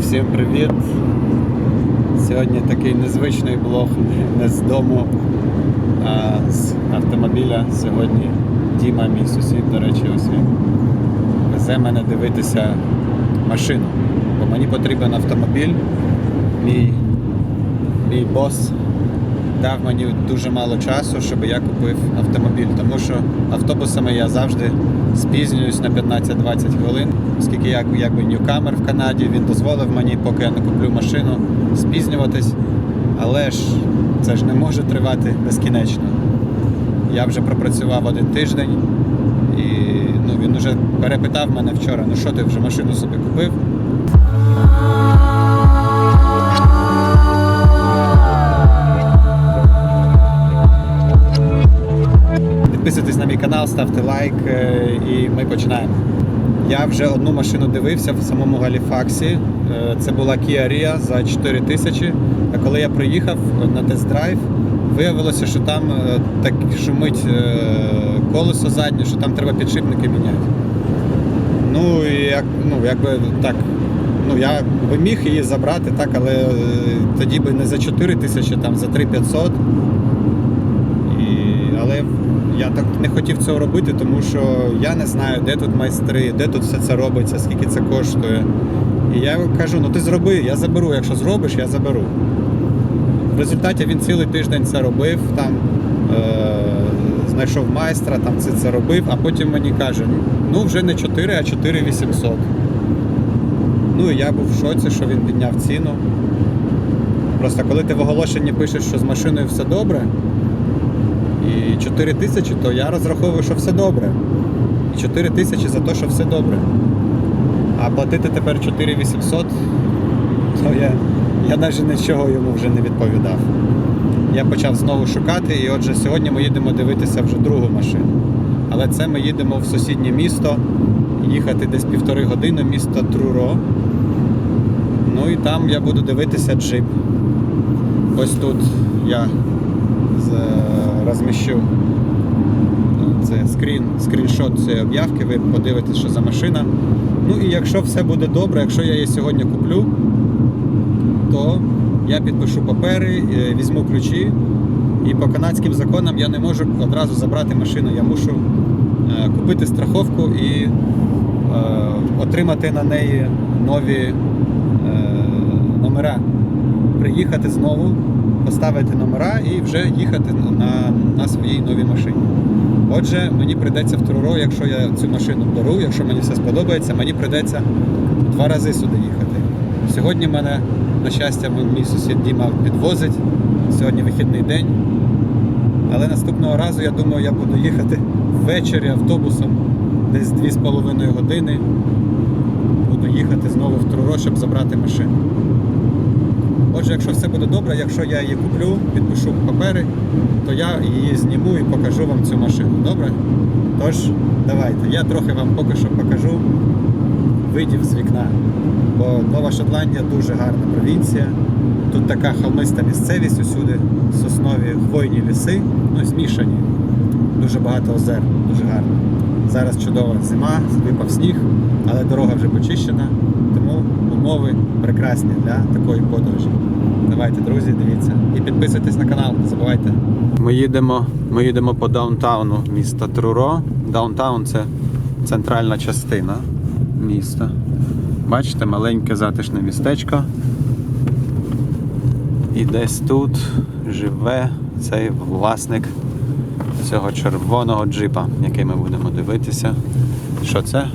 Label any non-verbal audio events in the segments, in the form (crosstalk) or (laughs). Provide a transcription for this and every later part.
всім привіт! Сьогодні такий незвичний блог не з дому, а з автомобіля. Сьогодні Діма, мій сусід, до речі, ось везе мене дивитися машину. Бо мені потрібен автомобіль. Мій, мій бос дав мені дуже мало часу, щоб я купив автомобіль, тому що автобусами я завжди спізнююсь на 15-20 хвилин, оскільки я якби ньюкамер в Канаді, він дозволив мені, поки я не куплю машину, спізнюватись. Але ж це ж не може тривати безкінечно. Я вже пропрацював один тиждень, і ну, він вже перепитав мене вчора, ну що ти вже машину собі купив? Підписуйтесь на мій канал, ставте лайк е, і ми починаємо. Я вже одну машину дивився в самому Галіфаксі. Е, Це була Kia Rio за 4 тисячі. А коли я приїхав на тест-драйв, виявилося, що там е, так шумить колесо заднє, що там треба підшипники міняти. Ну, і як, ну, якби так. Ну, я би міг її забрати, так, але тоді би не за 4 тисячі, там за 3 500. І, але я так не хотів цього робити, тому що я не знаю, де тут майстри, де тут все це робиться, скільки це коштує. І я кажу, ну ти зроби, я заберу. Якщо зробиш, я заберу. В результаті він цілий тиждень це робив, там е- знайшов майстра, там це, це робив, а потім мені каже, ну вже не 4, а 4 800. Ну і я був в шоці, що він підняв ціну. Просто коли ти в оголошенні пишеш, що з машиною все добре, і 4 тисячі, то я розраховую, що все добре. І 4 тисячі за те, що все добре. А платити тепер 4 800, то я, я навіть нічого йому вже не відповідав. Я почав знову шукати, і отже, сьогодні ми їдемо дивитися вже другу машину. Але це ми їдемо в сусіднє місто, їхати десь півтори години, місто Труро. Ну і там я буду дивитися джип. Ось тут я з- розміщу це скрін, скріншот цієї об'явки, ви подивитесь, що за машина. Ну і якщо все буде добре, якщо я її сьогодні куплю, то я підпишу папери, е, візьму ключі. І по канадським законам я не можу одразу забрати машину. Я мушу е, купити страховку і е, отримати на неї нові номера. Приїхати знову, поставити номера і вже їхати на, на своїй новій машині. Отже, мені прийдеться в Труро, якщо я цю машину беру, якщо мені все сподобається, мені прийдеться два рази сюди їхати. Сьогодні мене, на щастя, мій сусід Діма підвозить. Сьогодні вихідний день. Але наступного разу, я думаю, я буду їхати ввечері автобусом десь 2,5 години. Буду їхати знову в Труро, щоб забрати машину. Отже, якщо все буде добре, якщо я її куплю, підпишу папери, то я її зніму і покажу вам цю машину. Добре? Тож, давайте. Я трохи вам поки що покажу видів з вікна. Бо Нова Шотландія дуже гарна провінція. Тут така холмиста місцевість усюди, соснові хвойні ліси, ну змішані. Дуже багато озер, дуже гарно. Зараз чудова зима, випав сніг, але дорога вже почищена, умови прекрасні для такої подорожі. Давайте, друзі, дивіться. І підписуйтесь на канал, не забувайте. Ми їдемо, ми їдемо по даунтауну міста Труро. Даунтаун це центральна частина міста. Бачите, маленьке затишне містечко. І десь тут живе цей власник цього червоного джипа, який ми будемо дивитися. Що це?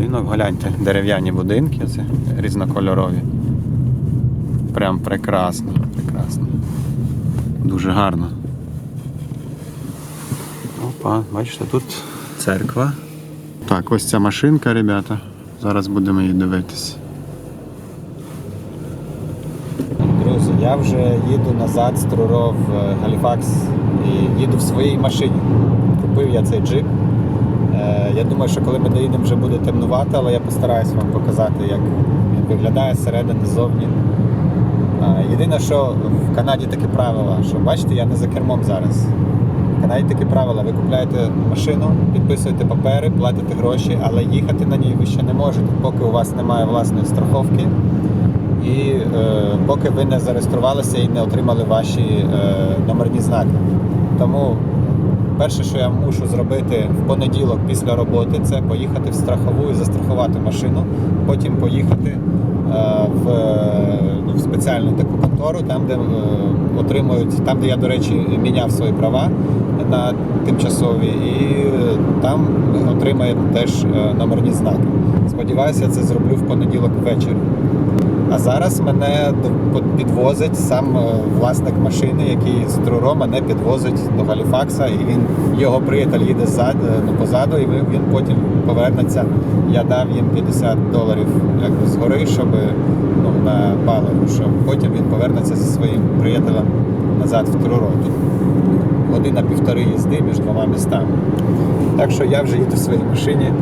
Будинок. Гляньте, дерев'яні будинки, це різнокольорові. Прям прекрасно, прекрасно. Дуже гарно. Опа, бачите, тут церква. Так, ось ця машинка, ребята. Зараз будемо її дивитися. Друзі, я вже їду назад з в е, Галіфакс і їду в своїй машині. Купив я цей джип. Е, Я думаю, що коли ми доїдемо, вже буде темнувати, але я постараюсь вам показати, як він виглядає зсередини, ззовні. Єдине, що в Канаді таке правило, що бачите, я не за кермом зараз. В Канаді такі правила. Ви купляєте машину, підписуєте папери, платите гроші, але їхати на ній ви ще не можете, поки у вас немає власної страховки. І е, поки ви не зареєструвалися і не отримали ваші е, номерні знаки. Тому перше, що я мушу зробити в понеділок після роботи, це поїхати в страхову і застрахувати машину, потім поїхати е, в, ну, в спеціальну таку контору, там, де е, отримують, там, де я, до речі, міняв свої права на тимчасові, і е, там отримає теж номерні знаки. Сподіваюся, я це зроблю в понеділок ввечері. А зараз мене підвозить сам е, власник машини, який з Труро мене підвозить до Галіфакса, і він його приятель їде ззад, е, ну, позаду, і він потім повернеться. Я дав їм 50 доларів якби згори, щоб ну, на паливо, щоб потім він повернеться зі своїм приятелем назад в Труро. Тут година півтори їзди між двома містами. Так що я вже їду в своїй машині,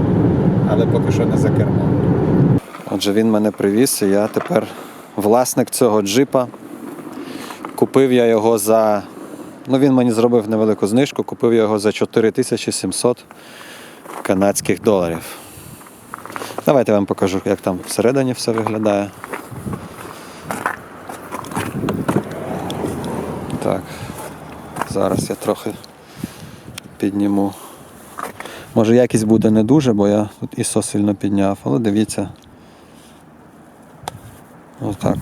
але поки що не за кермом. Отже, він мене привіз, і я тепер власник цього джипа. Купив я його за. Ну, він мені зробив невелику знижку, купив я його за 4700 канадських доларів. Давайте я вам покажу, як там всередині все виглядає. Так, зараз я трохи підніму. Може якість буде не дуже, бо я тут ISO сильно підняв, але дивіться. Отак.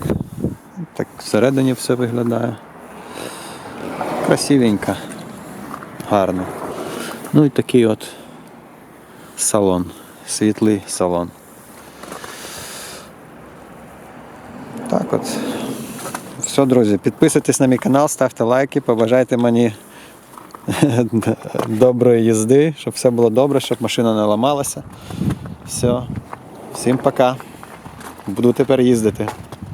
Так всередині все виглядає. Красивенько. Гарно. Ну і такий от салон. Світлий салон. Так от. Все, друзі, підписуйтесь на мій канал, ставте лайки, побажайте мені (laughs) доброї їзди, щоб все було добре, щоб машина не ламалася. Все. Всім пока. Буду тепер їздити.